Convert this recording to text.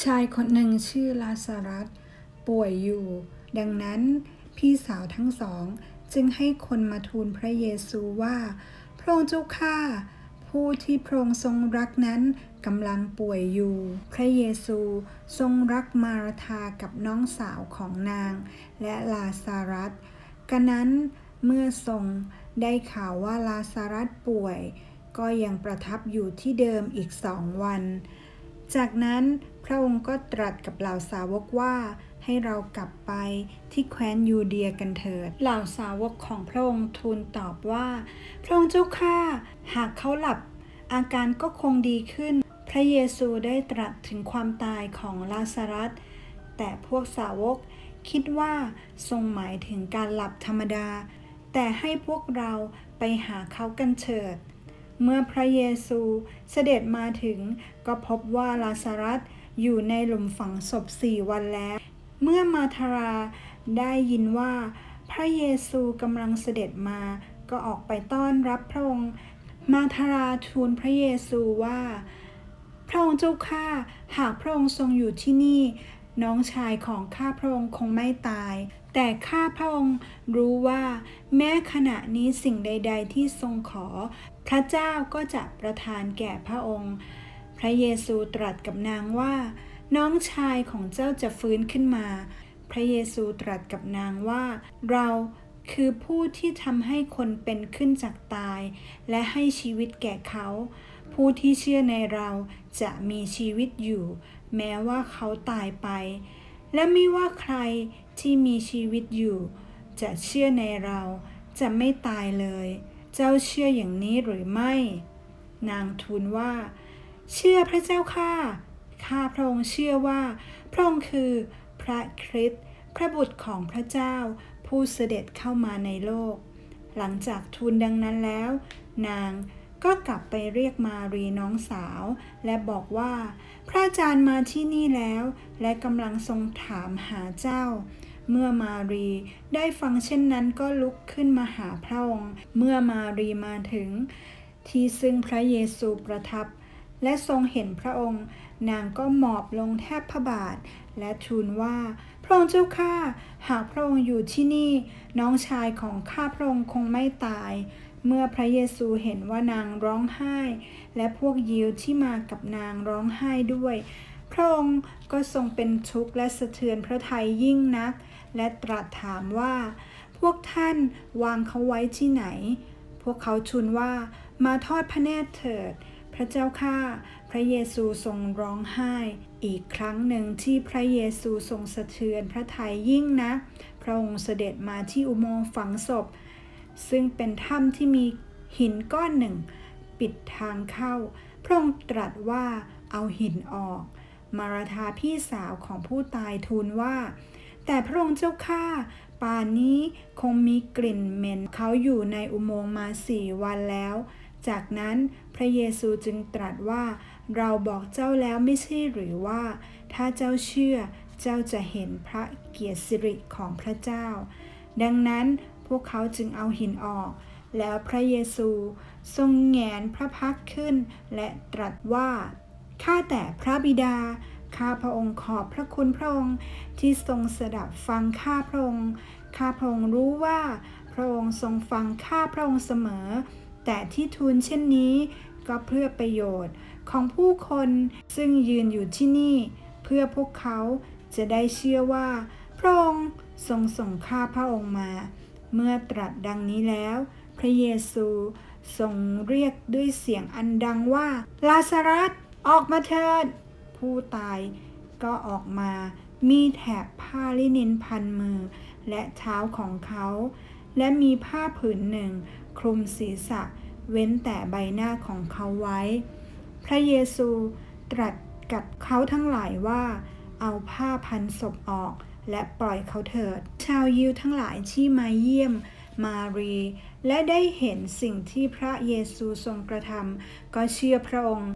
ชายคนหนึ่งชื่อลาซารัสป่วยอยู่ ดังนั้นพี่สาวทั้งสอง จึงให้คนมาทูลพระเยซูว่า พระองค์เจ้าข้าผู้ที่พระองค์ทรงรักนั้นกำลังป่วยอยู่ พระเยซูทรงรักมาราธากับน้องสาวของนาง และลาซารัสกันนั้นเมื่อทรงได้ข่าวว่าลาซารัสป่วย ก็ยังประทับอยู่ที่เดิมอีกสองวัน จากนั้นพระองค์ก็ตรัสกับเหล่าสาวกว่าให้เรากลับไปที่แคว้นยูเดียกันเถิด เหล่าสาวกของพระองค์ทูลตอบว่า พระองค์เจ้าข้าหากเขาหลับ อาการก็คงดีขึ้น พระเยซูได้ตรัสถึงความตายของลาซารัส แต่พวกสาวกคิดว่าทรงหมายถึงการหลับธรรมดา แต่ให้พวกเราไปหาเขากันเถิด เมื่อพระเยซูเสด็จมาถึงก็พบว่าลาซารัสอยู่ในหลุมฝังศพสี่วันแล้ว เมื่อมาทาราได้ยินว่าพระเยซูกำลังเสด็จมา ก็ออกไปต้อนรับพระองค์ มาทาราทูลพระเยซูว่า พระองค์เจ้าข้าหากพระองค์ทรงอยู่ที่นี่ น้องชายของข้าพระองค์คงไม่ตาย แต่ข้าพระองค์รู้ว่า แม้ขณะนี้สิ่งใด ๆ ที่ทรงขอ พระเจ้าก็จะประทานแก่พระองค์ พระเยซูตรัสกับนางว่า น้องชายของเจ้าจะฟื้นขึ้นมา พระเยซูตรัสกับนางว่า เราคือผู้ที่ทำให้คนเป็นขึ้นจากตาย และให้ชีวิตแก่เขา ผู้ที่เชื่อในเราจะมีชีวิตอยู่ แม้ว่าเขาตายไป และไม่ว่าใครที่มีชีวิตอยู่ จะเชื่อในเราจะไม่ตายเลย เจ้าเชื่ออย่างนี้หรือไม่ นางทูลว่า เชื่อพระเจ้าข้าข้าพระองค์เชื่อว่า พระองค์คือพระคริสต์พระบุตรของพระเจ้า ผู้เสด็จเข้ามาในโลก หลังจากทูลดังนั้นแล้ว นางก็กลับไปเรียกมารีน้องสาว และบอกว่า พระอาจารย์มาที่นี่แล้ว และกำลังทรงถามหาเจ้า เมื่อมารีได้ฟังเช่นนั้นก็ลุกขึ้นมาหาพระองค์ เมื่อมารีมาถึง ที่ซึ่งพระเยซูประทับ และทรงเห็นพระองค์ นางก็หมอบลงแทบพระบาท และทูลว่า พระองค์เจ้าข้าหากพระองค์อยู่ที่นี่ น้องชายของข้าพระองค์คงไม่ตาย เมื่อพระเยซูเห็นว่านางร้องไห้ และพวกยิวที่มากับนางร้องไห้ด้วยพระองค์ก็ทรงเป็นทุกข์และสะเทือนพระทัยยิ่งนัก และตรัสถามว่า พวกท่านวางเขาไว้ที่ไหน พวกเขาทูลว่ามาทอดพระเนตรเถิด พระเจ้าข้าพระเยซูทรงร้องไห้ อีกครั้งหนึ่งที่พระเยซูทรงสะเทือนพระทัยยิ่งนะ พระองค์เสด็จมาที่อุโมงค์ฝังศพ ซึ่งเป็นถ้ำที่มีหินก้อนหนึ่ง ปิดทางเข้า พระองค์ตรัสว่าเอาหินออก มาราธาพี่สาวของผู้ตายทูลว่า แต่พระองค์เจ้าข้าป่านนี้คงมีกลิ่นเหม็นเขาอยู่ในอุโมงค์มาสี่วันแล้ว จากนั้นพระเยซูจึงตรัสว่า เราบอกเจ้าแล้วไม่ใช่หรือว่า ถ้าเจ้าเชื่อเจ้าจะเห็นพระเกียรติสิริของพระเจ้า ดังนั้นพวกเขาจึงเอาหินออก แล้วพระเยซูทรงแงนพระพักขึ้น และตรัสว่าข้าแต่พระบิดา ข้าพระองค์ขอบพระคุณพระองค์ที่ทรงสดับฟังข้าพระองค์ ข้าพระองค์รู้ว่าพระองค์ทรงฟังข้าพระองค์เสมอ แต่ที่ทูลเช่นนี้ก็เพื่อประโยชน์ของผู้คนซึ่งยืนอยู่ที่นี่ เพื่อพวกเขาจะได้เชื่อว่า พระองค์ทรงส่งข้าพระองค์มา เมื่อตรัสดังนี้แล้ว พระเยซูทรงเรียกด้วยเสียงอันดังว่า ลาซารัสออกมาเถิด ผู้ตาย ก็ออกมา มีแถบผ้าลินินพันมือ และเท้าของเขา และมีผ้าผืนหนึ่ง คลุมศีรษะ เว้นแต่ใบหน้าของเขาไว้ พระเยซูตรัสกับเขาทั้งหลายว่า เอาผ้าพันศพออก และปล่อยเขาเถิด ชาวยิวทั้งหลายที่มาเยี่ยมมารี และได้เห็นสิ่งที่พระเยซูทรงกระทำก็เชื่อพระองค์